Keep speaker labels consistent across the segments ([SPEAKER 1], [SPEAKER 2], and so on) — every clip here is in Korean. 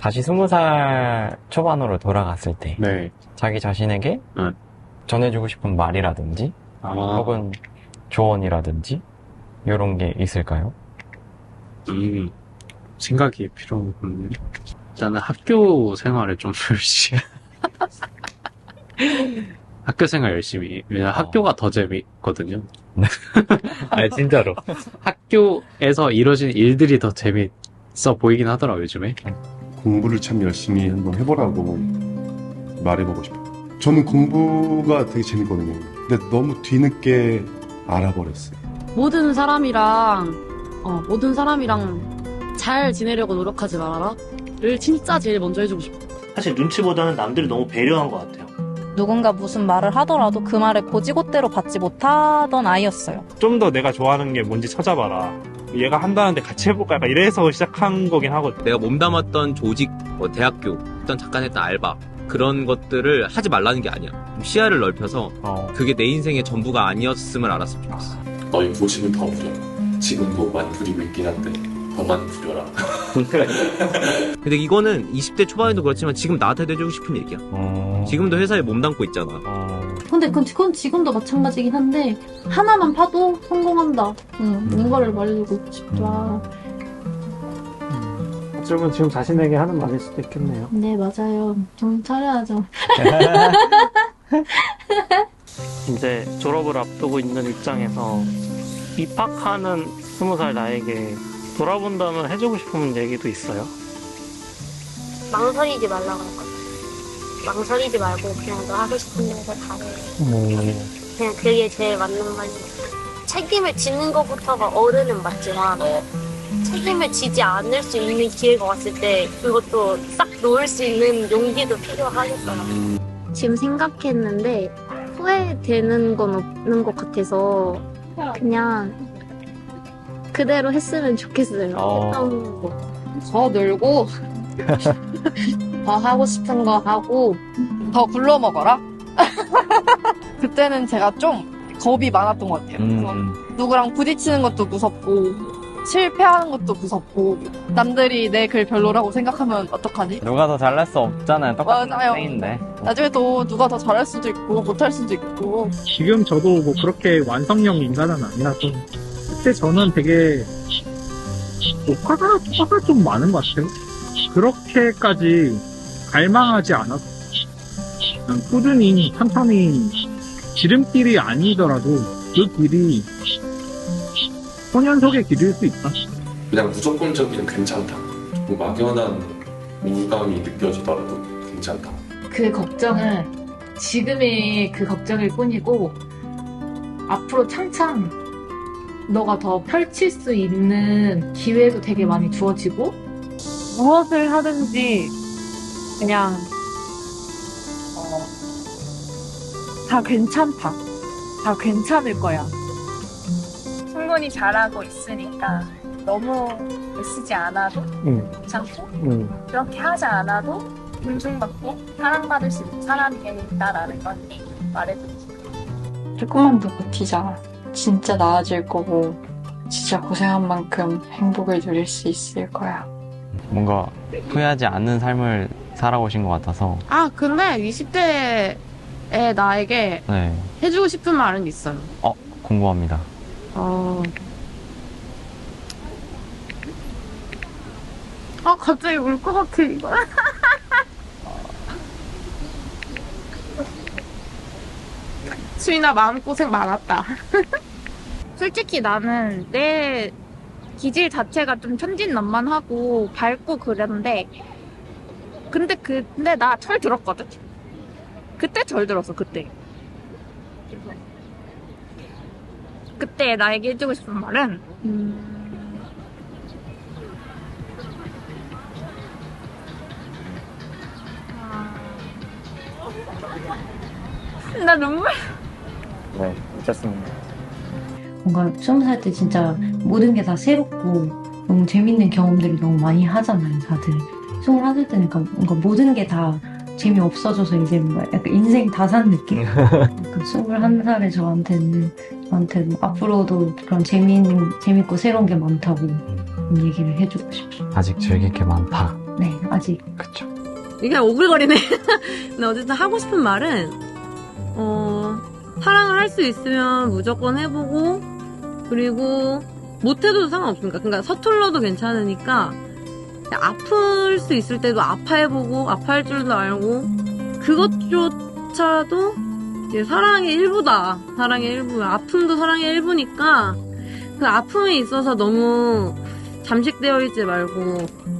[SPEAKER 1] 다시 스무 살 초반으로 돌아갔을 때
[SPEAKER 2] 네.
[SPEAKER 1] 자기 자신에게
[SPEAKER 2] 네.
[SPEAKER 1] 전해주고 싶은 말이라든지
[SPEAKER 2] 아,
[SPEAKER 1] 혹은 조언이라든지 이런 게 있을까요?
[SPEAKER 2] 음, 생각이 필요하군요. 일단은 학교 생활을 좀 열심히. 학교 생활 열심히. 왜냐면
[SPEAKER 1] 어.
[SPEAKER 2] 학교가 더 재밌거든요.
[SPEAKER 1] 네.
[SPEAKER 2] 아니, 진짜로. 학교에서 이루어진 일들이 더 재밌어 보이긴 하더라 고요, 요즘에.
[SPEAKER 3] 공부를 참 열심히 한번 해보라고 말해보고 싶어요. 저는 공부가 되게 재밌거든요. 근데 너무 뒤늦게 알아버렸어요.
[SPEAKER 4] 모든 사람이랑 어, 모든 사람이랑 잘 지내려고 노력하지 말아라를 진짜 제일 먼저 해주고 싶어.
[SPEAKER 5] 사실 눈치보다는 남들이 너무 배려한 것 같아요.
[SPEAKER 6] 누군가 무슨 말을 하더라도 그 말을 고지고대로 받지 못하던 아이였어요.
[SPEAKER 7] 좀 더 내가 좋아하는 게 뭔지 찾아봐라. 얘가 한다는데 같이 해볼까? 약간 이래서 시작한 거긴 하거든.
[SPEAKER 8] 내가 몸담았던 조직, 뭐 대학교, 어떤 잠깐 했던 알바 그런 것들을 하지 말라는 게 아니야. 좀 시야를 넓혀서
[SPEAKER 1] 어,
[SPEAKER 8] 그게 내 인생의 전부가 아니었음을 알았으면 좋겠어.
[SPEAKER 9] 너희 부심을 더 부려. 지금도 많이 부리고 있긴 한데 더 많이 부려라.
[SPEAKER 8] 근데 이거는 20대 초반에도 그렇지만 지금 나한테도 해주고 싶은 얘기야.
[SPEAKER 1] 어,
[SPEAKER 8] 지금도 회사에 몸담고 있잖아.
[SPEAKER 1] 어,
[SPEAKER 10] 근데 그건, 그건 지금도 마찬가지긴 한데 하나만 파도 성공한다. 응, 이거를 말해주고 싶다.
[SPEAKER 2] 어찌 보면 지금 자신에게 하는 말일 수도 있겠네요.
[SPEAKER 10] 네 맞아요. 좀 차려야죠.
[SPEAKER 11] 이제 졸업을 앞두고 있는 입장에서 입학하는 스무 살 나에게 돌아본다면 해주고 싶은 얘기도 있어요.
[SPEAKER 12] 망설이지 말라고 할 거야. 망설이지 말고 그냥 너 하고 싶은 데서 다 해. 그냥 그게 제일 맞는 말이야. 책임을 지는 것부터가 어른은 맞지만 책임을 지지 않을 수 있는 기회가 왔을 때 그것도 싹 놓을 수 있는 용기도 필요하겠어요. 지금 생각했는데 후회되는 건 없는 것 같아서 그냥 그대로 했으면 좋겠어요.
[SPEAKER 1] 어.
[SPEAKER 12] 했던 거.
[SPEAKER 4] 더 늘고 더 하고 싶은 거 하고
[SPEAKER 6] 더 굴러 먹어라? 그때는 제가 좀 겁이 많았던 것 같아요. 그래서
[SPEAKER 1] 음,
[SPEAKER 6] 누구랑 부딪히는 것도 무섭고, 실패하는 것도 무섭고, 남들이 내 글 별로라고 생각하면 어떡하지?
[SPEAKER 1] 누가 더 잘날 수 없잖아요. 똑같은
[SPEAKER 6] 맞아요.
[SPEAKER 1] 학생인데.
[SPEAKER 6] 나중에 또 누가 더 잘할 수도 있고, 못할 수도 있고.
[SPEAKER 11] 지금 저도 뭐 그렇게 완성형 인간은 아니라서 그때 저는 되게 뭐 화가, 화가 좀 많은 것 같아요. 그렇게까지 갈망하지 않았어. 그냥 꾸준히 천천히 지름길이 아니더라도 그 길이 소년석의 길일 수 있다.
[SPEAKER 9] 그냥 무조건적인 괜찮다. 조금 막연한 우울감이 느껴지더라도 괜찮다.
[SPEAKER 10] 그 걱정은 지금의 그 걱정일 뿐이고 앞으로 창창 너가 더 펼칠 수 있는 기회도 되게 많이 주어지고
[SPEAKER 4] 무엇을 하든지 그냥 어, 다 괜찮다. 다 괜찮을 거야.
[SPEAKER 6] 충분히 잘하고 있으니까 너무 애쓰지 않아도
[SPEAKER 2] 응.
[SPEAKER 6] 괜찮고,
[SPEAKER 2] 음.
[SPEAKER 6] 그렇게 하지 않아도 존중받고 사랑받을 수 있는 사람이 되겠다라는 건 말해주고 싶어요.
[SPEAKER 10] 조금만 더 버티자. 진짜 나아질 거고 진짜 고생한 만큼 행복을 누릴 수 있을 거야.
[SPEAKER 1] 뭔가 후회하지 않는 삶을 살아오신 것 같아서.
[SPEAKER 4] 아, 근데 20대의 나에게
[SPEAKER 1] 네.
[SPEAKER 4] 해주고 싶은 말은 있어요.
[SPEAKER 1] 어, 궁금합니다.
[SPEAKER 4] 어. 아, 갑자기 울 것 같아, 이거. 수인아, 마음고생 많았다. 솔직히 나는 내 기질 자체가 좀 천진난만하고 밝고 그랬는데, 근데 그, 근데 나 철 들었거든? 그때 철 들었어, 그때. 그때 나에게 해주고 싶은 말은, 음, 아, 나 눈물.
[SPEAKER 1] 네, 괜찮습니다.
[SPEAKER 10] 뭔가 스무 살 때 진짜 모든 게 다 새롭고 너무 재밌는 경험들을 너무 많이 하잖아요, 다들. 스물하살 때니까 뭔가 모든 게 다 재미없어져서 이제 뭔가 약간 인생 다 산 느낌? 그 스물한 살의 저한테는 저한테 뭐 앞으로도 그런 재미있는 재밌고 새로운 게 많다고 얘기를 해주고 싶어요.
[SPEAKER 1] 아직 즐길 게 많다.
[SPEAKER 5] 네, 아직.
[SPEAKER 13] 그쵸.
[SPEAKER 14] 이게 오글거리네. 근데 어쨌든 하고 싶은 말은, 어, 사랑을 할 수 있으면 무조건 해보고, 그리고 못해도 상관없으니까. 그러니까 서툴러도 괜찮으니까, 아플 수 있을 때도 아파해보고, 아파할 줄도 알고, 그것조차도 이제 사랑의 일부다. 사랑의 일부. 아픔도 사랑의 일부니까, 그 아픔에 있어서 너무 잠식되어 있지 말고,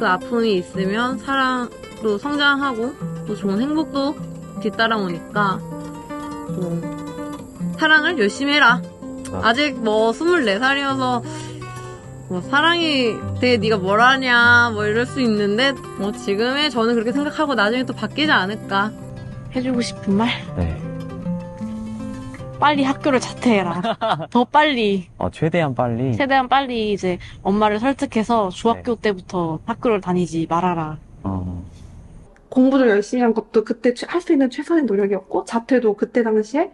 [SPEAKER 14] 그 아픔이 있으면 사랑도 성장하고 또 좋은 행복도 뒤따라오니까 뭐 사랑을 열심히 해라. 아직 뭐 24살이어서 뭐 사랑이 되게 네가 뭘 하냐 뭐 이럴 수 있는데 뭐 지금의 저는 그렇게 생각하고 나중에 또 바뀌지 않을까.
[SPEAKER 15] 해주고 싶은 말?
[SPEAKER 1] 네.
[SPEAKER 15] 빨리 학교를 자퇴해라. 더 빨리.
[SPEAKER 1] 어, 최대한 빨리.
[SPEAKER 15] 최대한 빨리 이제 엄마를 설득해서 중학교 때부터 학교를 다니지 말아라.
[SPEAKER 1] 어,
[SPEAKER 16] 공부를 열심히 한 것도 그때 할 수 있는 최선의 노력이었고, 자퇴도 그때 당시에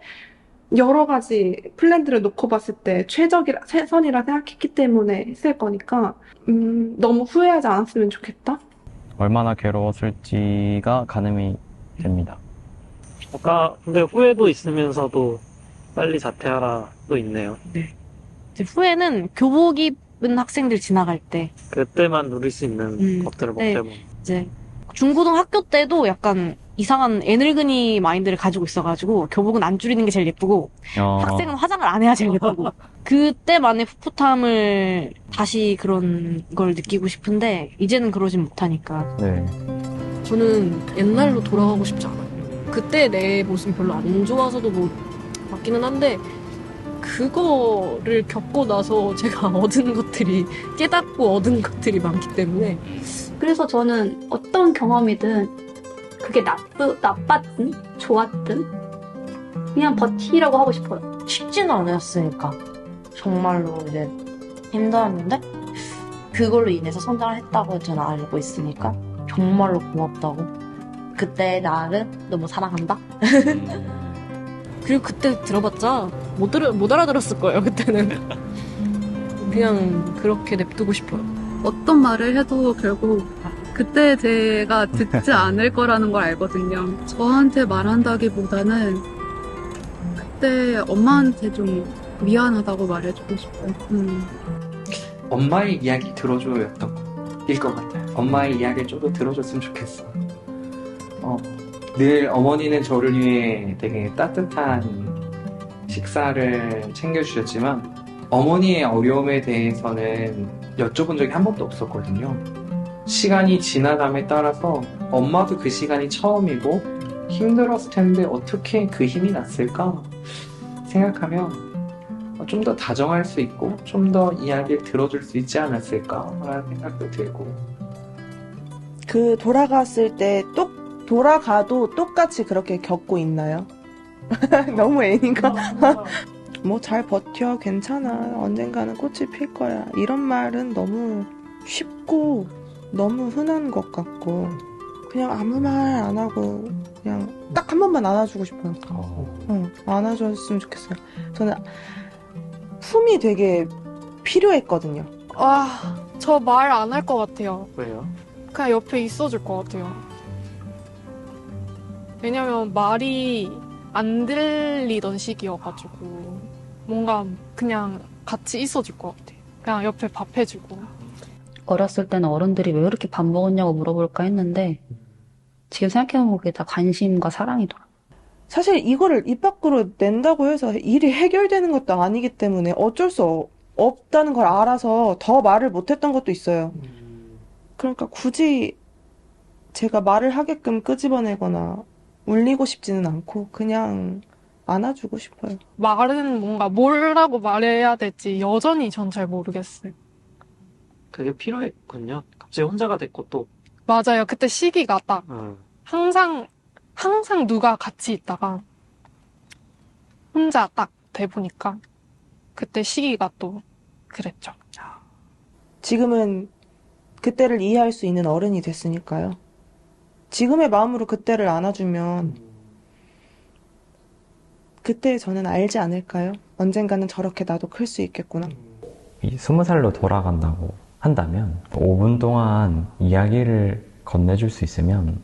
[SPEAKER 16] 여러 가지 플랜들을 놓고 봤을 때 최적이라, 최선이라 생각했기 때문에 했을 거니까, 음, 너무 후회하지 않았으면 좋겠다?
[SPEAKER 1] 얼마나 괴로웠을지가 가늠이 됩니다.
[SPEAKER 10] 아까 근데 후회도 있으면서도 빨리 자퇴하라도 있네요.
[SPEAKER 15] 이제 후회는 교복 입은 학생들 지나갈 때
[SPEAKER 10] 그때만 누릴 수 있는
[SPEAKER 15] 음,
[SPEAKER 10] 것들을 못
[SPEAKER 15] 네.
[SPEAKER 10] 해본.
[SPEAKER 15] 이제 중고등학교 때도 약간 이상한 애늙은이 마인드를 가지고 있어가지고 교복은 안 줄이는 게 제일 예쁘고
[SPEAKER 1] 어,
[SPEAKER 15] 학생은 화장을 안 해야 제일 예쁘고 그때만의 풋풋함을 다시 그런 걸 느끼고 싶은데 이제는 그러진 못하니까
[SPEAKER 1] 네.
[SPEAKER 15] 저는 옛날로 돌아가고 싶지 않아요. 그때 내 모습이 별로 안 좋아서도 뭐 맞기는 한데 그거를 겪고 나서 제가 얻은 것들이 깨닫고 얻은 것들이 많기 때문에
[SPEAKER 17] 그래서 저는 어떤 경험이든 그게 나쁘, 나빴든 좋았든 그냥 버티라고 하고 싶어요.
[SPEAKER 5] 쉽지는 않았으니까. 정말로 이제 힘들었는데, 그걸로 인해서 성장을 했다고 저는 알고 있으니까, 정말로 고맙다고. 그때 나를 너무 사랑한다?
[SPEAKER 15] 그리고 그때 들어봤자 못, 들어, 못 알아들었을 거예요 그때는 그냥 그렇게 냅두고 싶어요
[SPEAKER 4] 어떤 말을 해도 결국 그때 제가 듣지 않을 거라는 걸 알거든요. 저한테 말한다기보다는 그때 엄마한테 좀 미안하다고 말해주고 싶어요. 음.
[SPEAKER 2] 엄마의 이야기 들어줘였던 일것 같아요. 엄마의 이야기를 좀 더 들어줬으면 좋겠어. 어, 늘 어머니는 저를 위해 되게 따뜻한 식사를 챙겨주셨지만 어머니의 어려움에 대해서는 여쭤본 적이 한 번도 없었거든요. 시간이 지나감에 따라서 엄마도 그 시간이 처음이고 힘들었을 텐데 어떻게 그 힘이 났을까 생각하면 좀 더 다정할 수 있고 좀 더 이야기를 들어줄 수 있지 않았을까라는 생각도 들고
[SPEAKER 18] 그 돌아갔을 때 똑 돌아가도 똑같이 그렇게 겪고 있나요? 너무 애인가? 뭐 잘 버텨 괜찮아 언젠가는 꽃이 필 거야 이런 말은 너무 쉽고 너무 흔한 것 같고 그냥 아무 말 안 하고 그냥 딱 한 번만 안아주고 싶어요. 응, 안아줬으면 좋겠어요. 저는 품이 되게 필요했거든요.
[SPEAKER 19] 아, 저 말 안 할 것 같아요.
[SPEAKER 10] 왜요?
[SPEAKER 19] 그냥 옆에 있어줄 것 같아요. 왜냐면 말이 안 들리던 시기여가지고 뭔가 그냥 같이 있어줄 것 같아요. 그냥 옆에 밥 해주고.
[SPEAKER 20] 어렸을 때는 어른들이 왜 그렇게 밥 먹었냐고 물어볼까 했는데 지금 생각해보면 그게 다 관심과 사랑이더라.
[SPEAKER 18] 사실 이거를 입 밖으로 낸다고 해서 일이 해결되는 것도 아니기 때문에 어쩔 수 없- 없다는 걸 알아서 더 말을 못했던 것도 있어요. 그러니까 굳이 제가 말을 하게끔 끄집어내거나 울리고 싶지는 않고 그냥 안아주고 싶어요.
[SPEAKER 19] 말은 뭔가 뭐라고 말해야 될지 여전히 전 잘 모르겠어요.
[SPEAKER 10] 그게 필요했군요. 갑자기 혼자가 됐고 또
[SPEAKER 19] 맞아요. 그때 시기가 딱
[SPEAKER 10] 어,
[SPEAKER 19] 항상 항상 누가 같이 있다가 혼자 딱 돼 보니까 그때 시기가 또 그랬죠.
[SPEAKER 18] 지금은 그때를 이해할 수 있는 어른이 됐으니까요. 지금의 마음으로 그때를 안아주면 그때 저는 알지 않을까요? 언젠가는 저렇게 나도 클 수 있겠구나.
[SPEAKER 1] 이 스무 살로 돌아간다고
[SPEAKER 21] 한다면 5분 동안 이야기를 건네줄 수 있으면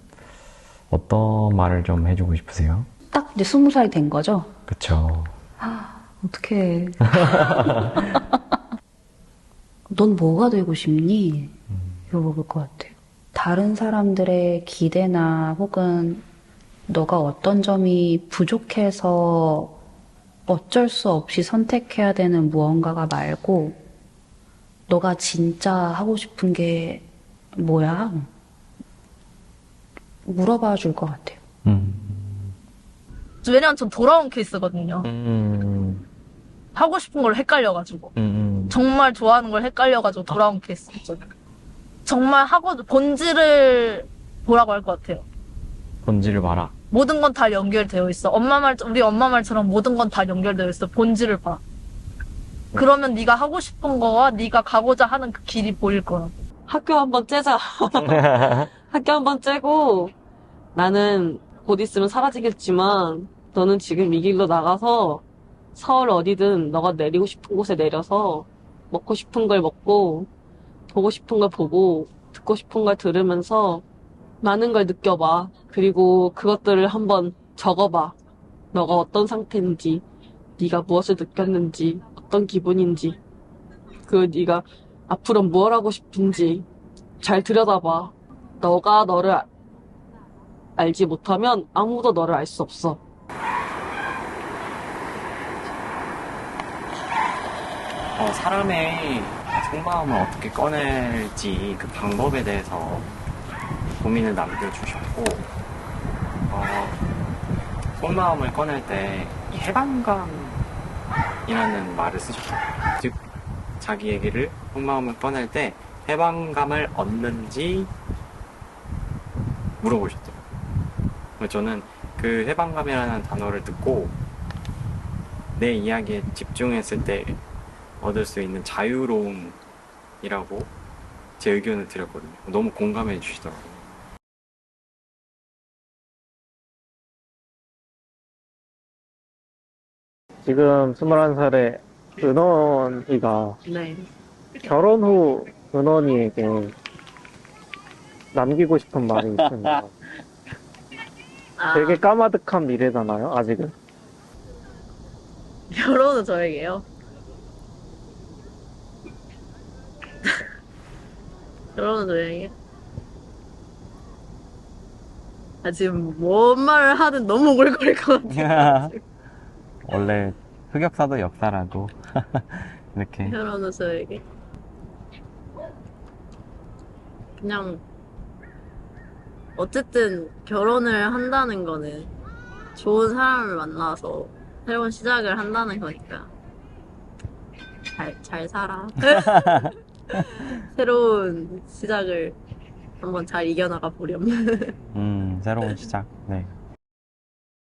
[SPEAKER 21] 어떤 말을 좀 해주고 싶으세요?
[SPEAKER 20] 딱 이제 스무 살이 된 거죠?
[SPEAKER 21] 그쵸.
[SPEAKER 20] 아, 어떡해. 넌 뭐가 되고 싶니? 이거 물어볼 것 같아요. 다른 사람들의 기대나 혹은 너가 어떤 점이 부족해서 어쩔 수 없이 선택해야 되는 무언가가 말고 너가 진짜 하고 싶은 게 뭐야? 물어봐 줄 것 같아요.
[SPEAKER 22] 왜냐면 전 돌아온 케이스거든요.
[SPEAKER 21] 음,
[SPEAKER 22] 하고 싶은 걸 헷갈려가지고.
[SPEAKER 21] 음,
[SPEAKER 22] 정말 좋아하는 걸 헷갈려가지고 돌아온 케이스. 정말 하고, 본질을 보라고 할 것 같아요.
[SPEAKER 21] 본질을 봐라.
[SPEAKER 22] 모든 건 다 연결되어 있어. 엄마 말, 우리 엄마 말처럼 모든 건 다 연결되어 있어. 본질을 봐. 그러면 네가 하고 싶은 거와 네가 가고자 하는 그 길이 보일 거야.
[SPEAKER 15] 학교 한번 째자. 학교 한번 째고 나는 곧 있으면 사라지겠지만 너는 지금 이 길로 나가서 서울 어디든 너가 내리고 싶은 곳에 내려서 먹고 싶은 걸 먹고 보고 싶은 걸 보고 듣고 싶은 걸 들으면서 많은 걸 느껴봐. 그리고 그것들을 한번 적어봐. 너가 어떤 상태인지, 네가 무엇을 느꼈는지, 어떤 기분인지, 그 네가 앞으로 뭘 하고 싶은지 잘 들여다봐. 너가 너를 아- 알지 못하면 아무도 너를 알 수 없어.
[SPEAKER 1] 어, 사람의 속마음을 어떻게 꺼낼지 그 방법에 대해서 고민을 남겨주고 싶고, 어, 속마음을 꺼낼 때 이 해방감 이라는 말을 쓰셨어요. 즉, 자기 얘기를, 속마음을 꺼낼 때 해방감을 얻는지 물어보셨더라고요. 저는 그 해방감이라는 단어를 듣고 내 이야기에 집중했을 때 얻을 수 있는 자유로움이라고 제 의견을 드렸거든요. 너무 공감해 주시더라고요.
[SPEAKER 10] 지금 21살의 은원이가
[SPEAKER 15] 네.
[SPEAKER 10] 결혼 후 은원이에게 남기고 싶은 말이 있습니다.
[SPEAKER 15] 아,
[SPEAKER 10] 되게 까마득한 미래잖아요, 아직은.
[SPEAKER 22] 결혼은 저에게요. 결혼은 저에게. 아, 지금 뭔 말을 하든 너무 오글거릴 것 같아.
[SPEAKER 21] 원래 흑역사도 역사라고 이렇게
[SPEAKER 22] 저에게. 그냥, 어쨌든 결혼을 한다는 거는 좋은 사람을 만나서 새로운 시작을 한다는 거니까. 잘, 잘 살아. 새로운 시작을 한번 잘 이겨나가 보렴.
[SPEAKER 21] 음 새로운 시작. 네.